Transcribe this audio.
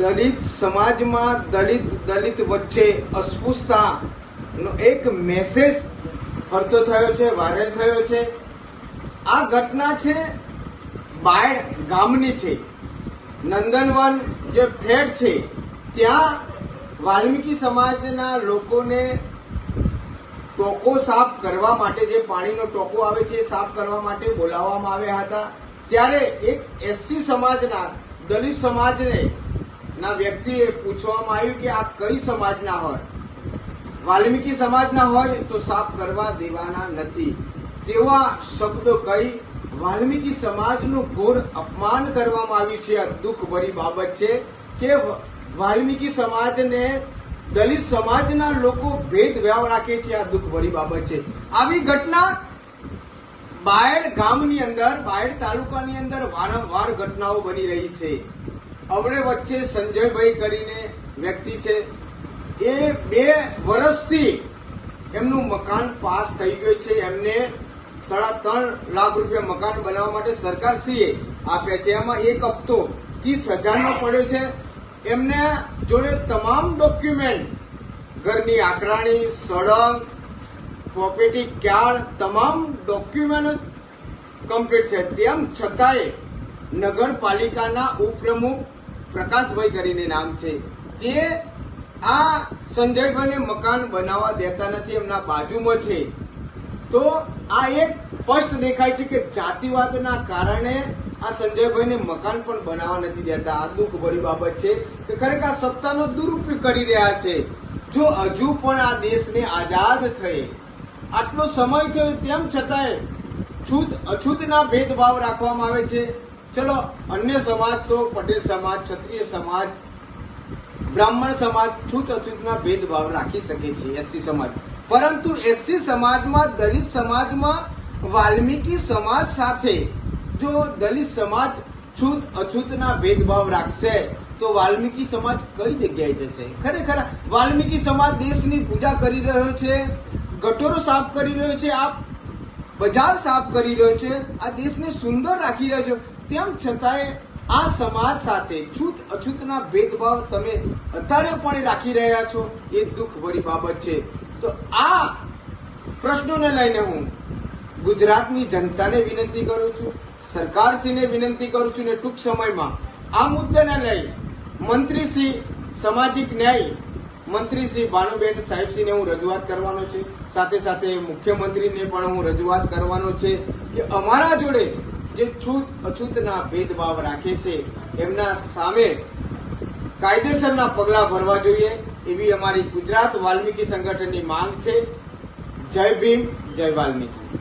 દલિત સમાજમાં દલિત દલિત વચ્ચે અસ્પૃશ્યતાનો એક મેસેજ ફરતો થયો છે વાયરલ થયો છે. આ ઘટના છે બાયડ ગામની છે. નંદનવન જે ફ્લેટ છે, ત્યાં વાલ્મીકી સમાજના લોકોને ટોકો સાફ કરવા માટે જે પાણીનો ટોકો આવે છે, એ સાફ કરવા માટે બોલાવવામાં આવ્યા હતા. ત્યારે એક એસસી સમાજના, દલિત સમાજને ના વ્યક્તિએ પૂછવામાં આવ્યું કે આ કઈ સમાજના હોય? વાલ્મીકી સમાજના હોય તો સાફ કરવા દેવાના નથી. તેવા શબ્દો કહી વાલ્મીકી સમાજનું ઘોર અપમાન કરવામાં આવ્યું છે. આ દુઃખભરી બાબત છે કે વાલ્મીકી સમાજને દલિત સમાજના લોકો ભેદભાવ રાખે છે. આ દુઃખભરી બાબત છે. આવી ઘટના બાયડ ગામની અંદર, બાયડ તાલુકાની અંદર વારંવાર ઘટનાઓ બની રહી છે. અવડે વચ્ચે સંજયભાઈ કરીને વ્યક્તિ છે. એ બે વર્ષથી એમનું મકાન પાસ થઈ ગયું છે. એમને સાડા ત્રણ લાખ રૂપિયા મકાન બનાવવા માટે સરકારશ્રીએ આપ્યા છે. એમાં એક હપ્તો ત્રીસ હજારનો પડ્યો છે. એમને જોડે તમામ ડોક્યુમેન્ટ, ઘરની આકરાણી સડક પ્રોપર્ટી કાર્ડ તમામ ડોક્યુમેન્ટ કમ્પ્લીટ છે. તેમ છતાંય નગરપાલિકાના ઉપપ્રમુખ પ્રકાશભાઈ કરીને નામ છે. તે આ સંજયભાઈને મકાન બનાવવા દેતા નથી, એમના બાજુમાં છે. તો આ એક સ્પષ્ટ દેખાય છે કે જાતિવાદના કારણે આ સંજયભાઈને મકાન પણ બનાવવા નથી દેતા. આ દુઃખભરી બાબત છે કે ખરેખર આ સત્તાનો દુરુપયોગ કરી રહ્યા છે. જો હજુ પણ આ દેશને આઝાદ થઈ આટલો સમય થયો તેમ છતાંય છૂત અછૂતના ભેદભાવ રાખવામાં આવે છે. ચલો, અન્ય સમાજ તો પટેલ સમાજ, ક્ષત્રિય સમાજ, બ્રાહ્મણ સમાજ, છૂત અછૂતના ભેદભાવ રાખી શકે છે, એસસી સમાજ. પરંતુ એસસી સમાજમાં, દલિત સમાજમાં, વાલ્મીકી સમાજ સાથે જો દલિત સમાજ છૂત અછૂતના ભેદભાવ રાખશે, તો વાલ્મીકી સમાજ કઈ જગ્યાએ જશે? ખરેખર વાલ્મીકી સમાજ દેશની પૂજા કરી રહ્યો છે, ગટોરો સાફ કરી રહ્યો છે આ બજાર સાફ કરી રહ્યો છે, આ દેશને સુંદર રાખી રહ્યો છે. તેમ છતાંય આ સમાજ સાથે છૂત અછૂતના ભેદભાવ તમે અત્યારે પણ રાખી રહ્યા છો, એ દુઃખભરી બાબત છે. તો આ પ્રશ્નોને લઈને હું ગુજરાતની જનતાને વિનંતી કરું છું, સરકારશ્રીને વિનંતી કરું છું ને ટૂંક સમયમાં આ મુદ્દાને લઈ મંત્રી શ્રી સામાજિક ન્યાય મંત્રી શ્રી ભાનુબેન સાહેબસિંહને હું રજૂઆત કરવાનો છે. સાથે સાથે મુખ્યમંત્રીને પણ હું રજૂઆત કરવાનો છે કે અમારા જોડે જે છૂત અછૂતના ભેદભાવ રાખે છે, એમના સામે કાયદેસરના પગલાં ભરવા જોઈએ. એવી અમારી ગુજરાત વાલ્મીકી સંગઠનની માંગ છે. જય ભીમ, જય વાલ્મીકી.